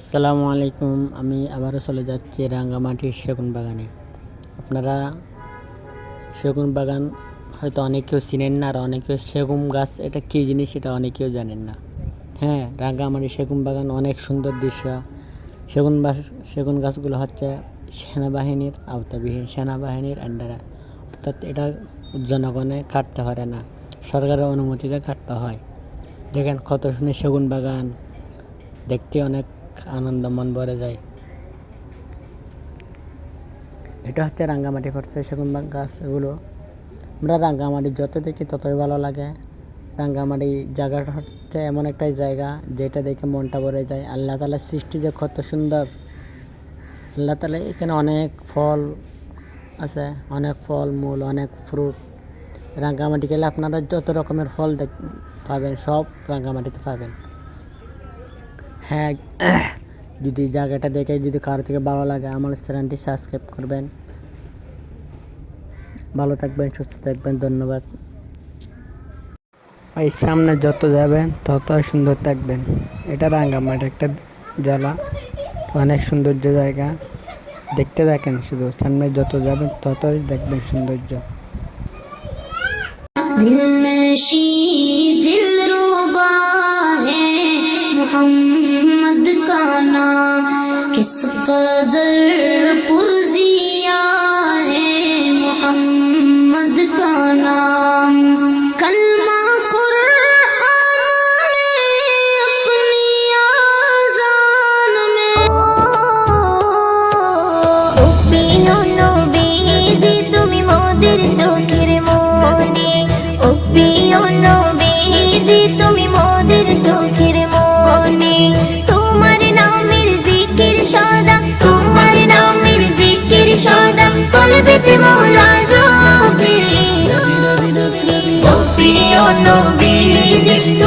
আসসালামু আলাইকুম, আমি আবারও চলে যাচ্ছি রাঙ্গামাটির সেগুন বাগানে আপনারা সেগুন বাগান হয়তো অনেকেও চিনেন না, আর অনেকেও সেগুন গাছ, এটা কী জিনিস এটা অনেকেও জানেন না। হ্যাঁ রাঙ্গামাটি সেগুন বাগান অনেক সুন্দর দৃশ্য। সেগুন বাস, সেগুন গাছগুলো হচ্ছে সেনাবাহিনীর, আওতাবিহীন সেনাবাহিনীর আন্ডারে অর্থাৎ এটা জনগণে কাটতে পারে না, সরকারের অনুমতিতে কাটতে হয়। দেখেন কত সুন্দর সেগুন বাগান দেখতে অনেক আনন্দ মন ভরে যায়। এটা হচ্ছে রাঙ্গামাটি পড়ছে সেগুন বাগ গাছ, এগুলো। আমরা রাঙ্গামাটি যত দেখি ততই ভালো লাগে। রাঙ্গামাটি জায়গাটা হচ্ছে এমন একটা জায়গা যেটা দেখে মনটা ভরে যায়। আল্লাহ তালার সৃষ্টি যে কত সুন্দর। আল্লাহ তালা এখানে অনেক ফল আছে, অনেক ফল, মূল, অনেক ফ্রুট। রাঙ্গামাটি গেলে আপনারা যত রকমের ফল দেখ পাবেন, সব রাঙ্গামাটিতে পাবেন। হ্যাঁ যদি জায়গাটা দেখে যদি কারও থেকে ভালো লাগে, আমার চ্যানেলটি সাবস্ক্রাইব করবেন। ভালো থাকবেন, সুস্থ থাকবেন, ধন্যবাদ। এই সামনে যত যাবেন, তত সুন্দর থাকবেন। এটা রাঙ্গামাটি, একটা জেলা। অনেক সৌন্দর্য জায়গা। দেখতে থাকেন শুধু। সামনে যত যাবেন, ততই দেখবেন সৌন্দর্য। किस कदर पुरजिया है मोहम्मद का नाम कलमा कुरआन में अपनी आजान में ও প্রিয় নবীজি তুমি মোদের চোখের মনি ও প্রিয় নবীজি তুমি মোদের চোখের মনি Ding, ding, ding.